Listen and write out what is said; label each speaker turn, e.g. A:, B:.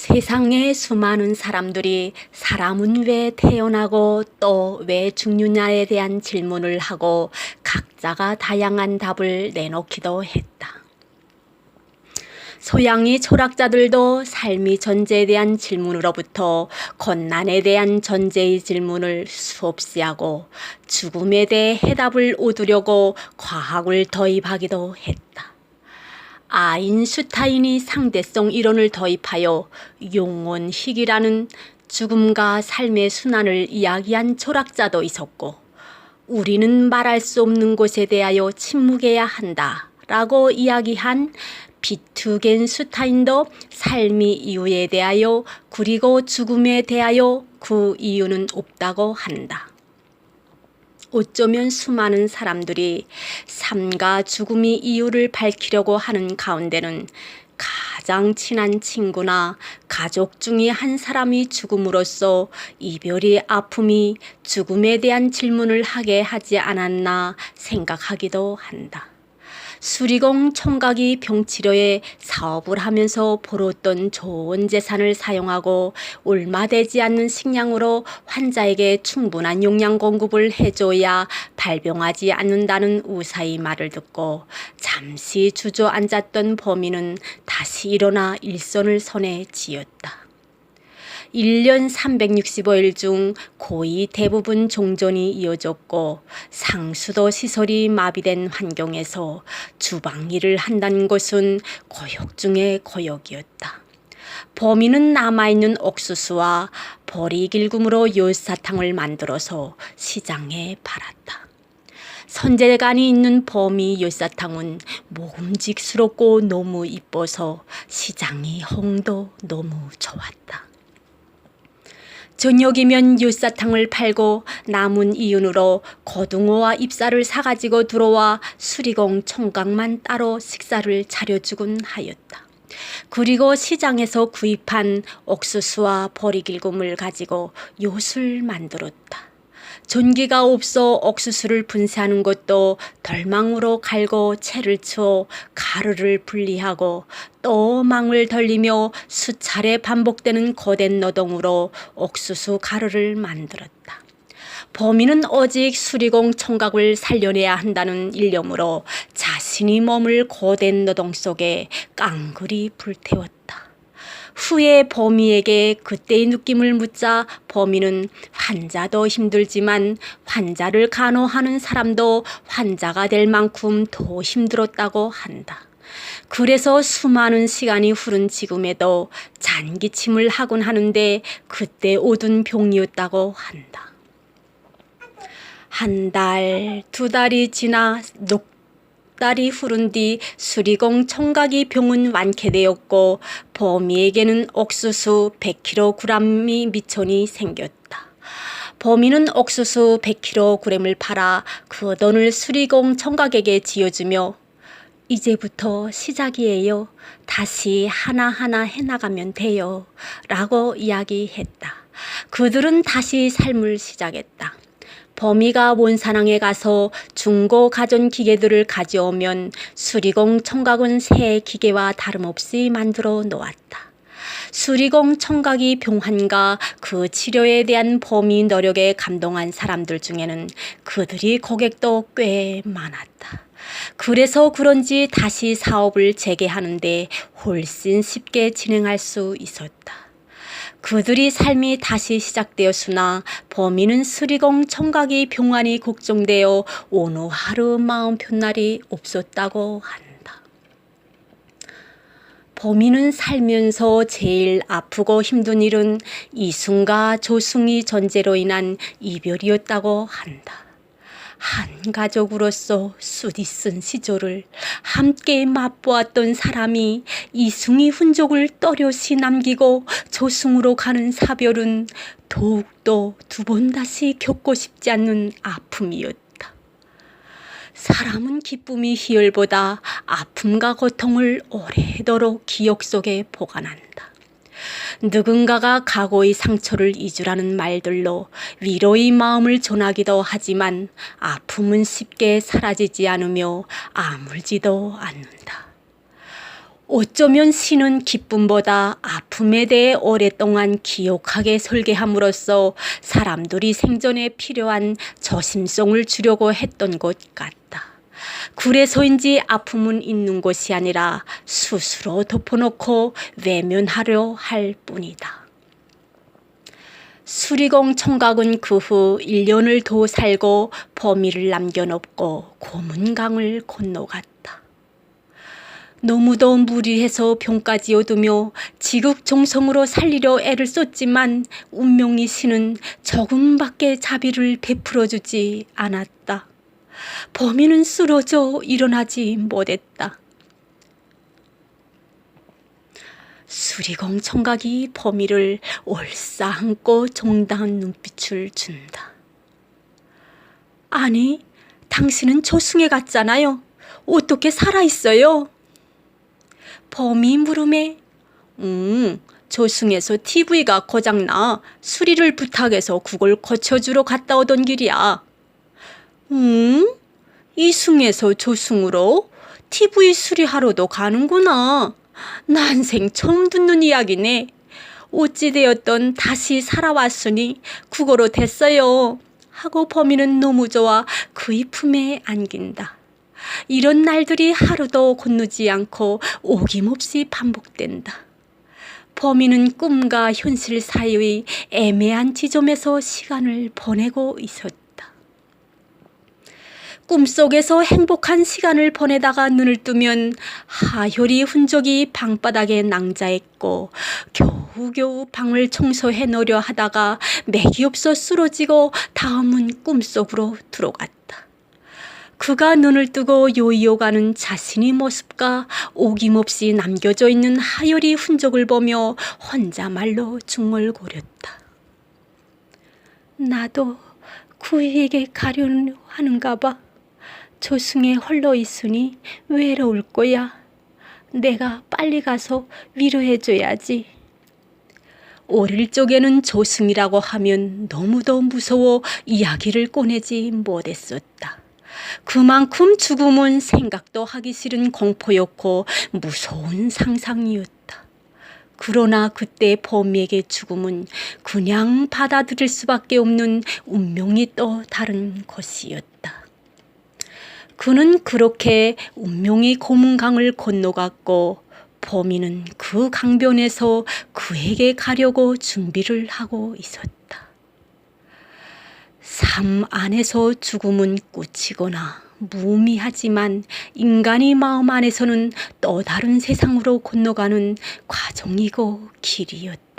A: 세상에 수많은 사람들이 사람은 왜 태어나고 또 왜 죽느냐에 대한 질문을 하고 각자가 다양한 답을 내놓기도 했다. 소양이 철학자들도 삶이 전제에 대한 질문으로부터困난에 대한 전제의 질문을 수없이 하고 죽음에 대해 해답을 얻으려고 과학을 도입하기도 했다. 아인슈타인이 상대성 이론을 도입하여 용원희귀라는 죽음과 삶의 순환을 이야기한 철학자도 있었고 우리는 말할 수 없는 것에 대하여 침묵해야 한다 라고 이야기한 비투겐슈타인도 삶이 이유에 대하여 그리고 죽음에 대하여 그 이유는 없다고 한다. 어쩌면 수많은 사람들이 삶과 죽음이 이유를 밝히려고 하는 가운데는 가장 친한 친구나 가족 중에 한 사람이 죽음으로써 이별의 아픔이 죽음에 대한 질문을 하게 하지 않았나 생각하기도 한다. 수리공 총각이 병치료에 사업을 하면서 벌었던 좋은 재산을 사용하고 얼마 되지 않는 식량으로 환자에게 충분한 용량 공급을 해줘야 발병하지 않는다는 의사의 말을 듣고 잠시 주저앉았던 범인은 다시 일어나 일선을 손에 쥐었다. 1년 365일 중 거의 대부분 종전이 이어졌고 상수도 시설이 마비된 환경에서 주방 일을 한다는 것은 고역 중의 고역이었다. 범인은 남아있는 옥수수와 보리길금으로 열사탕을 만들어서 시장에 팔았다. 선재간이 있는 범위 열사탕은 먹음직스럽고 너무 이뻐서 시장이 홍도 너무 좋았다. 저녁이면 율사탕을 팔고 남은 이윤으로 고등어와 잎살을 사가지고 들어와 수리공 총각만 따로 식사를 차려주곤 하였다. 그리고 시장에서 구입한 옥수수와 보리길금을 가지고 요술 만들었다. 전기가 없어 옥수수를 분쇄하는 것도 덜망으로 갈고 채를 치어 가루를 분리하고 또 망을 돌리며 수차례 반복되는 거댄 노동으로 옥수수 가루를 만들었다. 범인은 오직 수리공 청각을 살려내야 한다는 일념으로 자신이 몸을 고된 노동 속에 깡그리 불태웠다. 후에 범인에게 그때의 느낌을 묻자 범인은 환자도 힘들지만 환자를 간호하는 사람도 환자가 될 만큼 더 힘들었다고 한다. 그래서 수많은 시간이 흐른 지금에도 잔기침을 하곤 하는데 그때 오둔 병이었다고 한다. 한 달, 두 달이 지나 녹 달이 흐른 뒤 수리공 청각이 병은 완쾌되었고 범이에게는 옥수수 100kg이 미천이 생겼다. 범인은 옥수수 100kg을 팔아 그 돈을 수리공 청각에게 지어주며 이제부터 시작이에요. 다시 하나하나 해나가면 돼요. 라고 이야기했다. 그들은 다시 삶을 시작했다. 범이가 원산항에 가서 중고 가전 기계들을 가져오면 수리공 청각은 새 기계와 다름없이 만들어 놓았다. 수리공 청각이 병환과 그 치료에 대한 범위 노력에 감동한 사람들 중에는 그들이 고객도 꽤 많았다. 그래서 그런지 다시 사업을 재개하는데 훨씬 쉽게 진행할 수 있었다. 그들이 삶이 다시 시작되었으나 범인은 수리공 청각이 병환이 걱정되어 어느 하루 마음 편 날이 없었다고 한다. 범인은 살면서 제일 아프고 힘든 일은 이승과 조승이 전제로 인한 이별이었다고 한다. 한 가족으로서 쑤디쓴 시절을 함께 맛보았던 사람이 이승이 흔적을 또렷이 남기고 조승으로 가는 사별은 더욱더 두 번 다시 겪고 싶지 않는 아픔이었다. 사람은 기쁨이 희열보다 아픔과 고통을 오래도록 기억 속에 보관한다. 누군가가 과거의 상처를 잊으라는 말들로 위로의 마음을 전하기도 하지만 아픔은 쉽게 사라지지 않으며 아물지도 않는다. 어쩌면 신은 기쁨보다 아픔에 대해 오랫동안 기억하게 설계함으로써 사람들이 생존에 필요한 저심성을 주려고 했던 것 같다. 그래서인지 아픔은 있는 것이 아니라 스스로 덮어놓고 외면하려 할 뿐이다. 수리공 총각은 그 후 1년을 더 살고 범위를 남겨놓고 고문강을 건너갔다. 너무도 무리해서 병까지 얻으며 지극정성으로 살리려 애를 썼지만 운명이 신은 조금밖에 자비를 베풀어 주지 않았다. 범인은 쓰러져 일어나지 못했다. 수리공 청각이 범위를 올싸안고 정당한 눈빛을 준다. 아니, 당신은 조승에 갔잖아요. 어떻게 살아있어요? 범이 물음에 음, 조승에서 TV가 고장나 수리를 부탁해서 그걸 고쳐주러 갔다 오던 길이야. 음? 이승에서 조승으로 TV 수리하러도 가는구나. 난생 처음 듣는 이야기네. 어찌되었던 다시 살아왔으니 국어로 됐어요. 하고 범인은 너무 좋아 그의 품에 안긴다. 이런 날들이 하루도 건너지 않고 오김없이 반복된다. 범인은 꿈과 현실 사이의 애매한 지점에서 시간을 보내고 있었다. 꿈속에서 행복한 시간을 보내다가 눈을 뜨면 하혈이 흔적이 방바닥에 낭자했고 겨우겨우 방을 청소해 놓으려 하다가 맥이 없어 쓰러지고 다음은 꿈속으로 들어갔다. 그가 눈을 뜨고 요이어가는 자신의 모습과 오김없이 남겨져 있는 하혈이 흔적을 보며 혼자말로 중얼거렸다. 나도 그에게 가려는 하는가 봐. 조승에 홀로 있으니 외로울 거야. 내가 빨리 가서 위로해줘야지. 어릴 적에는 조승이라고 하면 너무도 무서워 이야기를 꺼내지 못했었다. 그만큼 죽음은 생각도 하기 싫은 공포였고 무서운 상상이었다. 그러나 그때 범이에게 죽음은 그냥 받아들일 수밖에 없는 운명이 또 다른 것이었다. 그는 그렇게 운명의 고문강을 건너갔고 범인은 그 강변에서 그에게 가려고 준비를 하고 있었다. 삶 안에서 죽음은 꽂히거나 무미하지만 인간의 마음 안에서는 또 다른 세상으로 건너가는 과정이고 길이었다.